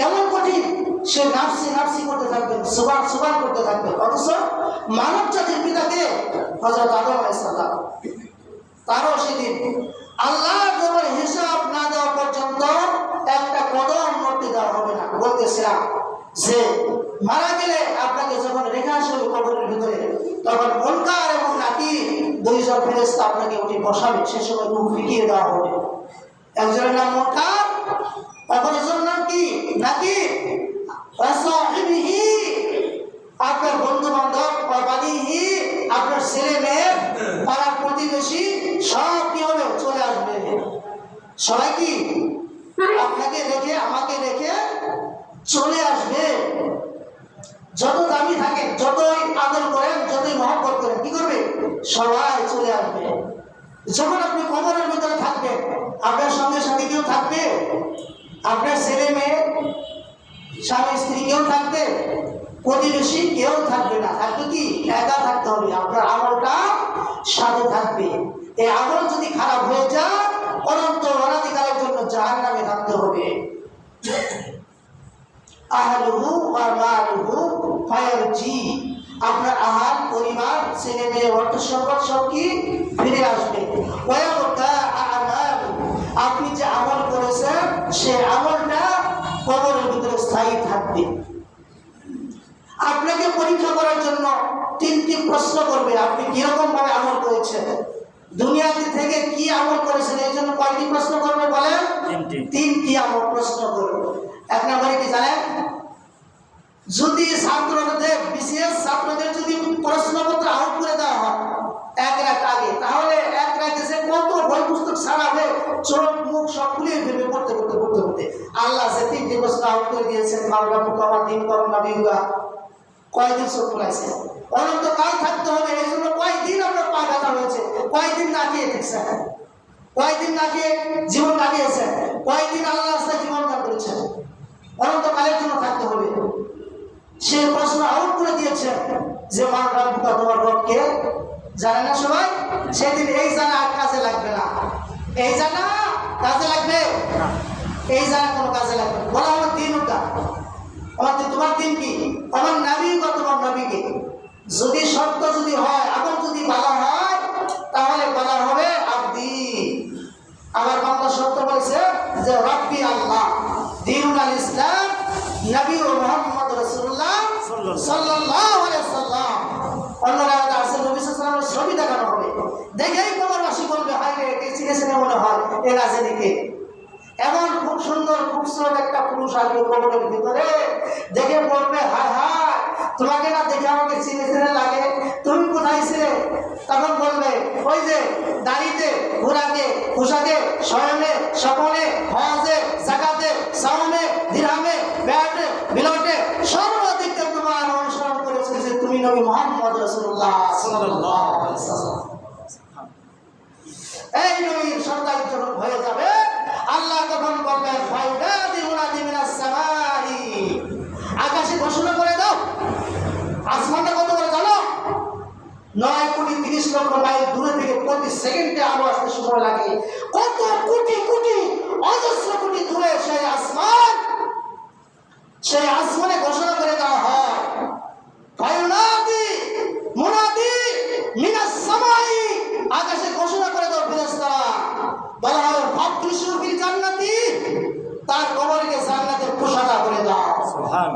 কেমন কঠিন, সে নাফসি নাফসি করতে থাকবেন সুবান সুবান করতে থাকবেন অথচ মানব জাতির পিতাকে হজরত আদম আলাইসাল্লাম তারও সেদিন আল্লাহ তোমার হিসাব না দেওয়া পর্যন্ত একটা কদম নড়তে দেওয়া হবে না। বলতেছিলাম যে, মারা গেলে আপনাকে যখন রেখা আসবে কবরের ভিতরে, তখন মনকার এবং নাকি দুইজন ফেরেস্তা আপনাকে উঠে বসাবে। সে সময় মুখ ফিরিয়ে দেওয়া হবে। একজনের নাম মনকার আপনার ছেলে মেয়ে, পাড়ার প্রতিবেশী, সব কি হবে চলে আসবে। সবাই কি? আপনাকে রেখে, আমাকে রেখে চলে আসবে। যত দামি থাকেন, যতই আদর করেন, যতই মহব্বত করেন, কি করবে? সবাই চলে আসবে। যখন আপনি কবরের ভিতরে থাকবেন, আপনার সঙ্গে সাথে কেউ থাকবে? আপনার ছেলে মেয়ে, স্বামী, স্ত্রী কেউ থাকবে? প্রতিবেশী কেউ থাকবে না। থাকবে কি? একা থাকতে হবে। আপনার আমলটা সাথে থাকবে। এই আমল যদি খারাপ হয়ে যায়, অনন্ত অনাধিকারের জন্য জাহান নামে থাকতে হবে। আপনার আহার পরিবার, ছেলে মেয়ে, অর্থ সম্পদ সব কি? ফিরে আসবে। আপনি যে আমল করেছেন, সে আমলটা কবরের ভিতরে স্থায়ী থাকবে। আপনাকে পরীক্ষা করার জন্য তিনটি প্রশ্ন করবে। আপনি কীরকম ভাবে আমল করেছেন? দুনিয়াতে থেকে কি আমল করেছেন? এই জন্য কয়টি প্রশ্ন করবে বলেন? তিনটি। আমল প্রশ্ন করবে। এক নম্বরে কি জানেন? যদি ছাত্রদের বিশেষ ছাত্রদের যদি প্রশ্নপত্র আউট করে দেওয়া হয় এক রাত আগে তাহলে এক রাতে সে কত বই পুস্তক ছাড়াবে চোখ মুখ সব খুলিয়ে ফেলবে পড়তে পড়তে পড়তে পড়তে। আল্লাহ সে তিনটি প্রশ্ন আউট করে দিয়েছেন মাওলা আমার দিন করম না বিহুয়া কয়দিন চোখ অনন্ত কাল থাকতে হবে এই জন্য কয়দিন আপনার পা ব্যথা হয়েছে? কয়দিন না খেয়ে দেখছেন কয়দিন না খেয়ে জীবন কাটিয়েছেন কয়দিন আল্লাহ রাস্তায় জীবন দান করেছেন অনন্ত কালের জন্য থাকতে হবে। সে প্রশ্ন আউট করে দিয়েছে যে মা রব্বুকা তোমার রবকে জানে না সবাই? সেদিন এই জানা আর কাজে লাগবে না। এই জানা কাজে লাগবে? এই জানা কোনো কাজে লাগবে। বলা হলো দিন দিন- তোমার দিন কি? আমার নাবি বা তোমার নবীকে? যদি সত্য যদি হয় আবার যদি বলা হয় তাহলে বলা হবে আব্দি। আমার বাংলা সত্য বলেছে যে রব্বি আল্লাহ দিনুল আল ইসলাম নবী ও মোহাম্মদ রসুল্লাহ আলাইহি সাল্লাম। অন্যরা আছে নবী আলাইহি ছবি দেখানো হবে। দেখেই কবরবাসী বলবে হায় রে একে চিনেছে মনে হয়? এ রাজনীতিকে এমন খুব সুন্দর, খুবসুরত একটা পুরুষ আসবে কবরের ভিতরে। দেখে বলবে, হায় হায়, তোমাকে না দেখে আমাকে চিনে চিনে লাগে। তুমি কোথায় ছিলে? তখন বলবে, ওই যে দাড়িতে ঘোরাকে পোশাকে, শয়নে, স্বপনে, হজে জাগাতে সাউনে দিরহামে ব্যাটে, বিলটে সর্বাধিক তোমার অনুসরণ করেছে যে তুমি নবী মোহাম্মদ রসুল্লাহ এই নবীর সন্তান যখন হয়ে যাবে আল্লাহ তখন বলবেন ফাইদাদি মুনাদি মিনাস সামাই আকাশে ঘোষণা করে দাও আসমানটা কত করে জানো নয় কোটি তিরিশ লক্ষ মাইল দূরে থেকে প্রতি সেকেন্ডে আলো আসতে সময় লাগে। কত কোটি কোটি অজস্র কোটি দূরে সেই আসমান সেই আসমানে ঘোষণা করে দেওয়া হয়। ফায়ুনাদি মুনাদি মিনাস সামাই আকাশে ঘোষণা করে দাও ফেরেশতারা। বলা হয় ফাবরিসু ফিল জান্নাতি তার কবরকে জান্নাতের পোশাকা করে দাও। সুবহান।